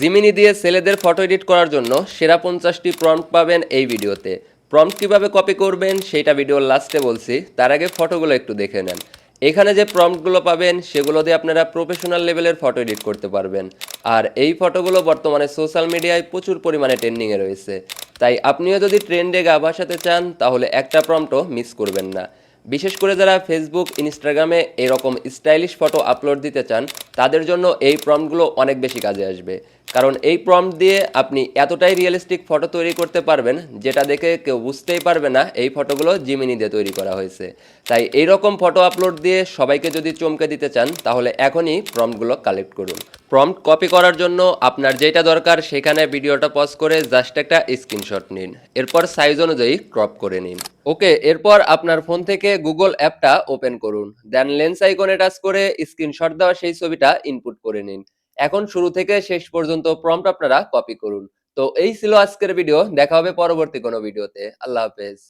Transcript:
Gemini দিয়ে ছেলেদের photo edit করার জন্য সেরা পঞ্চাশটি প্রম্পট পাবেন এই ভিডিওতে। প্রম্পট কীভাবে কপি করবেন সেইটা ভিডিওর লাস্টে বলছি, তার আগে ফটোগুলো একটু দেখে নেন। এখানে যে প্রম্পটগুলো পাবেন, সেগুলো দিয়ে আপনারা প্রফেশনাল লেভেলের ফটো এডিট করতে পারবেন। আর এই ফটোগুলো বর্তমানে সোশ্যাল মিডিয়ায় প্রচুর পরিমাণে ট্রেন্ডিংয়ে রয়েছে। তাই আপনিও যদি ট্রেন্ডে গা ভাসাতে চান, তাহলে একটা প্রম্পটও মিস করবেন না। বিশেষ করে যারা ফেসবুক ইনস্টাগ্রামে এরকম স্টাইলিশ ফটো আপলোড দিতে চান তাদের জন্য এই প্রম্পটগুলো অনেক বেশি কাজে আসবে। কারণ এই প্রম্পট দিয়ে আপনি এতটাই রিয়েলিস্টিক ফটো তৈরি করতে পারবেন, যেটা দেখে কেউ বুঝতেই পারবে না এই ফটোগুলো জিমিনি দিয়ে তৈরি করা হয়েছে। তাই এই রকম ফটো আপলোড দিয়ে সবাইকে যদি চমকে দিতে চান, তাহলে এখনই প্রম্পটগুলো কালেক্ট করুন। প্রম্পট কপি করার জন্য আপনার যেটা দরকার, সেখানে ভিডিওটা পজ করে জাস্ট একটা স্ক্রিনশট নিন। এরপর সাইজ অনুযায়ী ক্রপ করে নিন। ওকে, এরপর আপনার ফোন থেকে গুগল অ্যাপটা ওপেন করুন। দেন লেন্স আইকনে টাচ করে স্ক্রিনশট দেওয়া সেই ছবিটা ইনপুট করে নিন। এখন শুরু থেকে শেষ পর্যন্ত প্রম্পট আপনারা কপি করুন। তো এই ছিল আজকের ভিডিও দেখা হবে পরবর্তী কোনো ভিডিওতে আল্লাহ হাফেজ।